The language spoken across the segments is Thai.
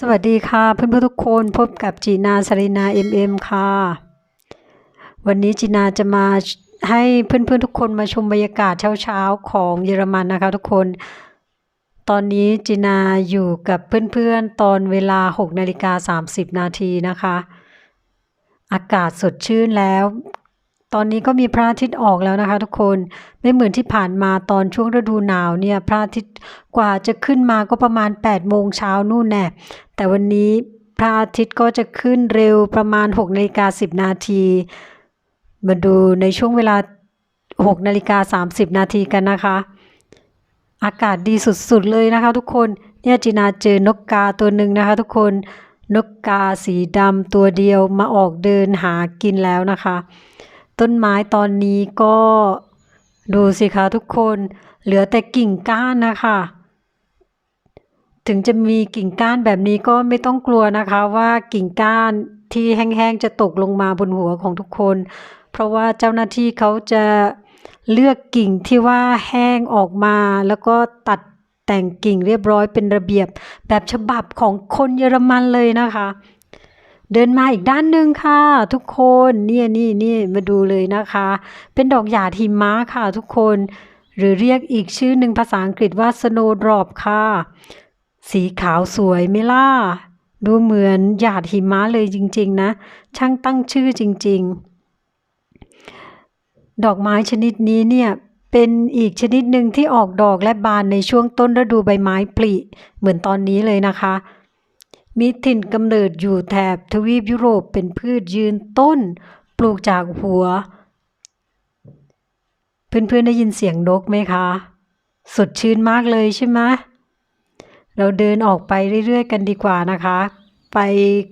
สวัสดีค่ะเพื่อนๆทุกคนพบกับจีนาสรินาเอ็มเอ็มค่ะ วันนี้จีนาจะมาให้เพื่อนๆทุกคนมาชมบรรยากาศเช้าๆของเยอรมันนะคะทุกคน ตอนนี้จีนาอยู่กับเพื่อนๆตอนเวลา6นาฬิกา30 นาทีนะคะ อากาศสดชื่นแล้ว ตอนนี้ก็มีพระอาทิตย์ออกแล้วนะคะ ทุกคนไม่เหมือนที่ผ่านมาตอนช่วงฤดูหนาวเนี่ยพระอาทิตย์กว่าจะขึ้นมาก็ประมาณ8โมงเช้านู่นแน่แต่วันนี้พระอาทิตย์ก็จะขึ้นเร็วประมาณ6นาฬิกา10 นาที มาดูในช่วงเวลา6นาฬิกา30 นาทีกันนะคะ อากาศดีสุดๆเลยนะคะทุกคนเนี่ยจีนาเจอนกกาตัวหนึ่งนะคะ ทุกคนนกกาสีดำตัวเดียวมาออกเดินหากินแล้วนะคะ ต้นไม้ตอนนี้ก็ดูสิคะทุกคนเหลือแต่กิ่งก้านนะคะ ถึงจะมีกิ่งก้านแบบนี้ก็ไม่ต้องกลัวนะคะว่ากิ่งก้านที่แห้งๆจะตกลงมาบนหัวของทุกคน เพราะว่าเจ้าหน้าที่เขาจะเลือกกิ่งที่ว่าแห้งออกมาแล้วก็ตัดแต่งกิ่งเรียบร้อยเป็นระเบียบแบบฉบับของคนเยอรมันเลยนะคะ เดินมาอีกด้านหนึ่งค่ะ ทุกคนเนี่ยนี่นี่มาดูเลยนะคะ เป็นดอกหยาดหิมะค่ะทุกคน หรือเรียกอีกชื่อหนึ่งภาษาอังกฤษว่า snowdrop ค่ะ สีขาวสวยไหมล่ะ ดูเหมือนหยาดหิมะเลยจริง ๆ นะ ช่างตั้งชื่อจริง ๆ ดอกไม้ชนิดนี้เนี่ยเป็นอีกชนิดหนึ่งที่ออกดอกและบานในช่วงต้นฤดูใบไม้ผลิเหมือนตอนนี้เลยนะคะ มีถิ่นกำเนิดอยู่แถบทวีปยุโรปเป็นพืชยืนต้น ปลูกจากหัว เพื่อนๆได้ยินเสียงนกไหมคะ สดชื่นมากเลยใช่ไหมเราเดินออกไปเรื่อยๆ กันดีกว่านะคะ ไป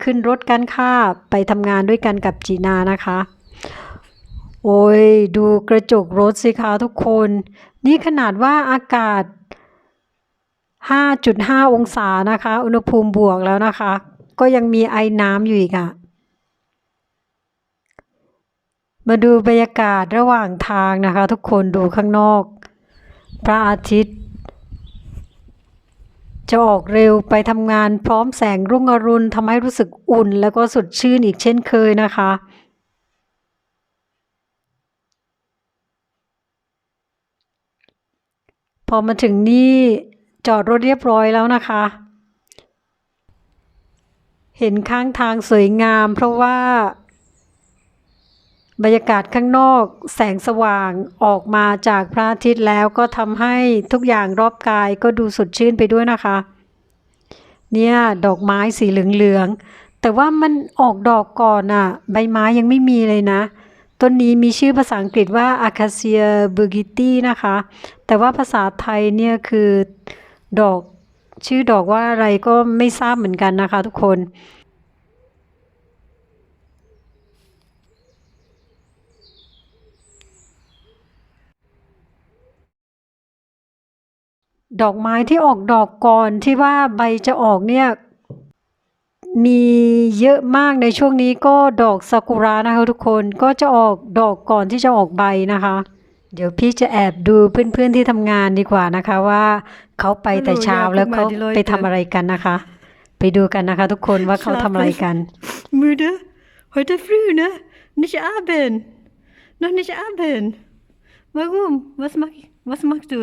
ขึ้นรถกันค่ะ ไปทำงานด้วยกันกับจีนานะคะ โอ้ย ดูกระจกรถสิคะทุกคน นี่ขนาดว่าอากาศ 5.5 องศานะคะ อุณหภูมิบวกแล้วนะคะ ก็ยังมีไอน้ำอยู่อีกอะมาดูบรรยากาศระหว่างทางนะคะ ทุกคนดูข้างนอก พระอาทิตย์ จะออกเร็วไปทำงานพร้อมแสงรุ่งอรุณทำให้รู้สึกอุ่น แล้วก็สดชื่นอีกเช่นเคยนะคะพอมาถึงนี่ จอดรถเรียบร้อยแล้วนะคะ เห็นข้างทางสวยงาม เพราะว่า บรรยากาศข้างนอกแสงสว่างออกมาจากพระอาทิตย์แล้วก็ทำให้ทุกอย่างรอบกายก็ดูสดชื่นไปด้วยนะคะ เนี่ยดอกไม้สีเหลืองๆ แต่ว่ามันออกดอกก่อนอะ่ะ ใบไม้ยังไม่มีเลยนะต้นนี้มีชื่อภาษาอังกฤษว่า Acacia burgiti นะคะ แต่ว่าภาษาไทยเนี่ยคือ ดอก ชื่อดอกว่าอะไรก็ไม่ทราบเหมือนกันนะคะ ทุกคน ดอกไม้ที่ออกดอกก่อนที่ว่าใบจะออกเนี่ยมีเยอะมากในช่วงนี้ก็ดอกซากุระนะคะทุกคนก็จะออกดอกก่อนที่จะออกใบนะคะ เดี๋ยวพี่จะแอบดูเพื่อนๆที่ทำงานดีกว่านะคะว่าเขาไปแต่เช้าแล้วเขาไปทำอะไรกันนะคะ ไปดูกันนะคะ ทุกคนว่าเขาทำอะไรกัน Müde? Heute früh, ne? Nicht Abend. Noch nicht Abend. Warum? Was mach ich? Was machst du?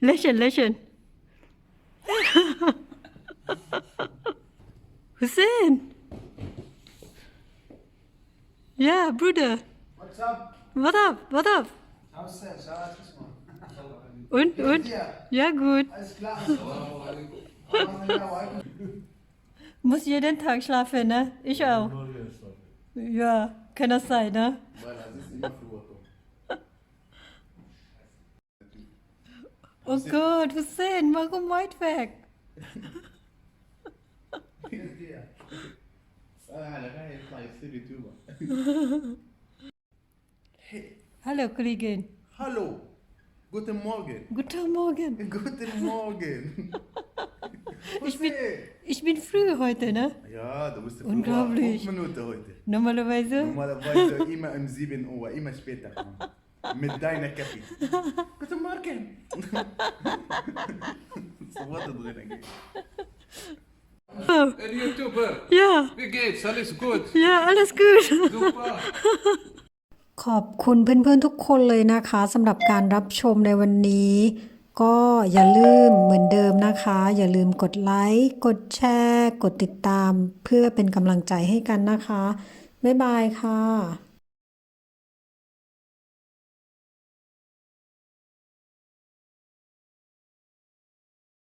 Lächeln, lächeln. Hussein. Ja, Bruder. What's up? What up? What up? How's this? How's this one? Und, und? Ja, gut. Alles klar. Muss jeden Tag schlafen, ne? Ich auch. Ja, kann das sein, ne? Oh Gott, was Hussein, warum weit weg? Ah, da kann ich jetzt mal jetzt die Tür machen. Hey. Hallo, Kollegin. Hallo. Guten Morgen. Guten Morgen. Guten Morgen. ich, bin, ich bin früh heute, ne? Ja, du bist früh. Unglaublich. Fünf Minuten heute. Normalerweise? Normalerweise immer um 7 Uhr, immer später. Mit deiner Kaffee. Guten Morgen. so wurde drin Ein YouTuber. Ja. Wie geht's? Alles gut? Ja, alles gut. Super. ขอบคุณเพื่อนๆทุกคนเลยนะคะสำหรับการรับชมในวันนี้ ก็อย่าลืมเหมือนเดิมนะคะ อย่าลืมกดไลค์ กดแชร์ กดติดตาม เพื่อเป็นกำลังใจให้กันนะคะ บ๊ายบายค่ะ